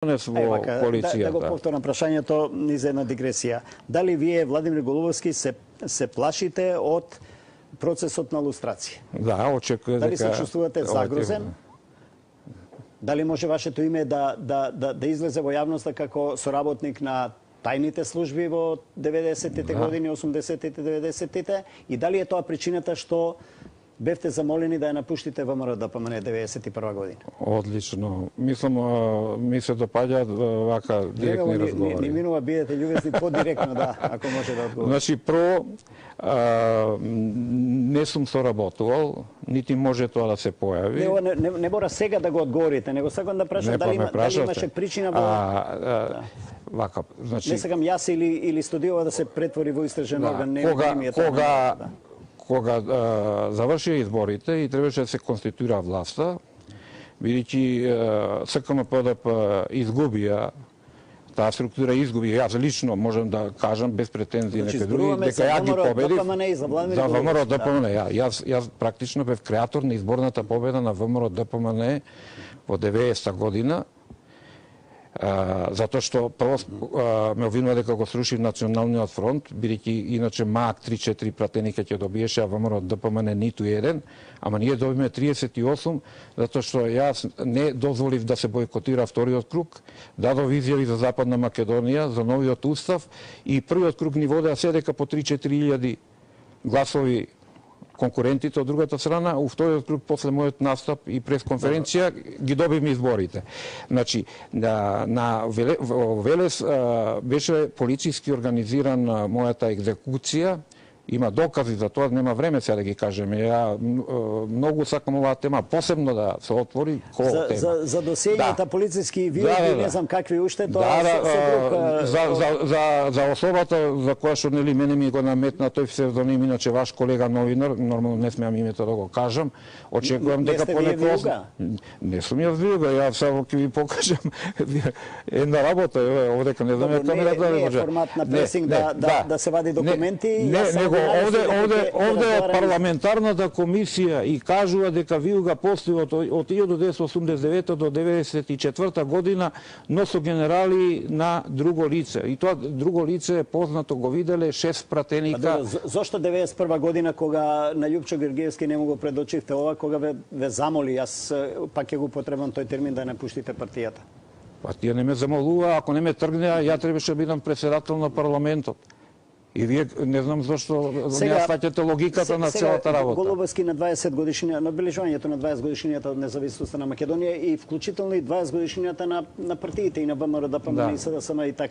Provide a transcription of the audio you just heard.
донес во Евака, да, коалицијата. да го повторам прашањето низ една дигресија. Дали вие, Владимир Голубовски, се, се плашите од процесот на лустрација? Да, очекува Дали се дека чувствувате загрозен? Дали може вашето име да, да, да, да излезе во јавноста како соработник на тајните служби во 90-тите Да. години, 80-тите, 90-тите? И дали е тоа причината што бевте замолени да ја напуштите ВМРО ДПМН 91 година? Одлично. Мислам, ми се допаѓаат а, вака директни Ни, ни, ни разговори. минува бидете љубезни подиректно, да, ако може да одговорите. Значи, прво, а, не сум соработувал, нити може тоа да се појави. Не, не, не, не мора сега да го одговорите, него сакам да прашам Не, па дали, има, дали имаше причина во... А, а, Вака, значи, Не сакам јас или, или студиова да се претвори во истражен да, орган. Не, кога, не ми е кога, да. Кога а, завршија изборите и требаше да се конституира власта, бидејќи а, СКМПДП изгубија таа структура изгуби. Јас лично можам да кажам без претензии Значи, нека други дека ја ги победив. За ВМРО да. ДПМН. Ја, јас, јас практично бев креатор на изборната победа на ВМРО ДПМН во 90-та година. Затоа што прво ме обвинува дека го срушив националниот фронт, бидејќи иначе МАК 3-4 пратеника ќе добиеше, а ВМРО ДПМН ниту еден, ама ние добиме 38, затоа што јас не дозволив да се бойкотира вториот круг, дадов изјави за Западна Македонија, за новиот устав и првиот круг ни водеа се дека по 3-4 илјади гласови конкурентите од другата страна, у вториот круг после мојот настап и пресконференција ги добивме изборите. Значи, на, на Велес а, беше полициски организиран мојата екзекуција, има докази за тоа, нема време сега да ги кажеме. Ја многу сакам оваа тема посебно да се отвори ко За, тема. за, за досењата Да. полициски вие Да, да, не да. знам какви уште, тоа Да, да, се, се друг... за, за, за, за особата за која што нели мене ми го наметна тој псевдоним, иначе ваш колега новинар, нормално не смеам името да го кажам, очекувам Не дека Виуга? Не сум јас виуга, ја само ќе ви покажам една работа, овдека не знам ја не камерата не е формат на Не, пресинг не, да- да- да се вади документи, Не, јас не, овде овде овде парламентарната комисија и кажува дека виуга постои од од 1989 до 94 година, но со генерали на друго лице. И тоа друго лице е познато, го виделе шест пратеника. за- зошто 91 година кога на Љупчо Георгиевски не му го предочивте ова, кога ве, ве замоли, јас пак ќе го потребам тој термин да не пуштите партијата? Па тие не ме замолува, ако не ме тргнеа, ја требаше да бидам председател на парламентот. И вие не знам зашто не сваќате логиката на целата работа. Голубовски на 20 годишнија, на одбележувањето на 20 годишнината од независноста на Македонија и вклучително и 20 годишнината на, на партиите и на ВМРО, ДПМН Да. и СДСМ и така.